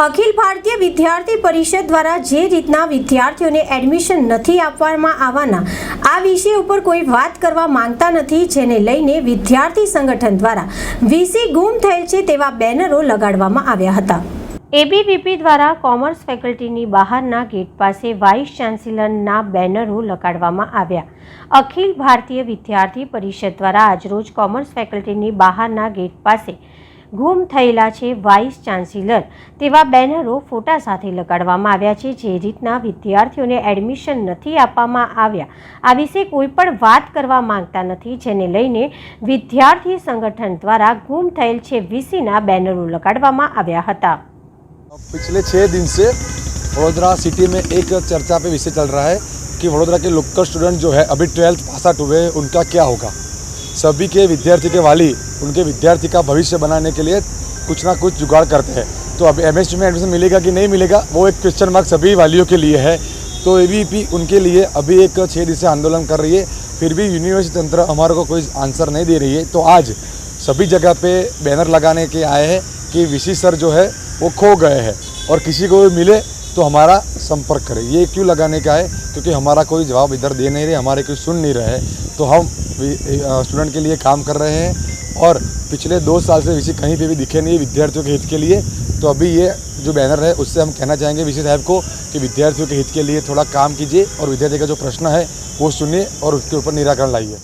અખિલ ભારતીય વિદ્યાર્થી પરિષદ દ્વારા જે રીતના વિદ્યાર્થીઓને એડમિશન નથી આપવામાં આવવાના, આ વિષય ઉપર કોઈ વાત કરવા માંગતા નથી, જેને લઈને વિદ્યાર્થી સંગઠન દ્વારા વીસી ગુમ થયેલ છે તેવા બેનરો લગાડવામાં આવ્યા હતા. એબીવીપી દ્વારા કોમર્સ ફેકલ્ટીની બહારના ગેટ પાસે વાઇસ ચાન્સેલરના બેનરો લગાડવામાં આવ્યા. અખિલ ભારતીય વિદ્યાર્થી પરિષદ દ્વારા આજરોજ કોમર્સ ફેકલ્ટીની બહારના ગેટ પાસે ગુમ થયેલા છે વાઇસ ચાન્સેલર તેવા બેનરો ફોટા સાથે લગાડવામાં આવ્યા છે જે રીતના વિદ્યાર્થીઓને એડમિશન નથી આપવામાં આવ્યા આ વિશે કોઈ પણ વાત કરવા માંગતા નથી જેને લઈને વિદ્યાર્થી સંગઠન દ્વારા ગુમ થયેલ છે વીસીના બેનરો લગાડવામાં આવ્યા હતા पिछले छः दिन से वडोदरा सिटी में एक चर्चा पे विषय चल रहा है कि वडोदरा के लोकल स्टूडेंट जो है अभी ट्वेल्थ पास आउट हुए हैं उनका क्या होगा सभी के विद्यार्थी के वाली, उनके विद्यार्थी का भविष्य बनाने के लिए कुछ ना कुछ जुगाड़ करते हैं। तो अब एम में एडमिशन मिलेगा कि नहीं मिलेगा, वो एक क्वेश्चन मार्क सभी वालियों के लिए है। तो ए उनके लिए अभी एक छः दिन से आंदोलन कर रही है, फिर भी यूनिवर्सिटी तंत्र हमारे को कोई आंसर नहीं दे रही है। तो आज सभी जगह पे बैनर लगाने के आए हैं कि वीसी सर जो है, वो खो गए हैं और किसी को भी मिले तो हमारा संपर्क करें। ये क्यों लगाने का है? क्योंकि हमारा कोई जवाब इधर दे नहीं रहे, हमारे कोई सुन नहीं रहे। तो हम स्टूडेंट के लिए काम कर रहे हैं और पिछले दो साल से विषय कहीं पे भी दिखे नहीं विद्यार्थियों के हित के लिए। तो अभी ये जो बैनर है, उससे हम कहना चाहेंगे विषय साहब को कि विद्यार्थियों के हित के लिए थोड़ा काम कीजिए और विद्यार्थी का जो प्रश्न है, वो सुनिए और उसके ऊपर निराकरण लाइए।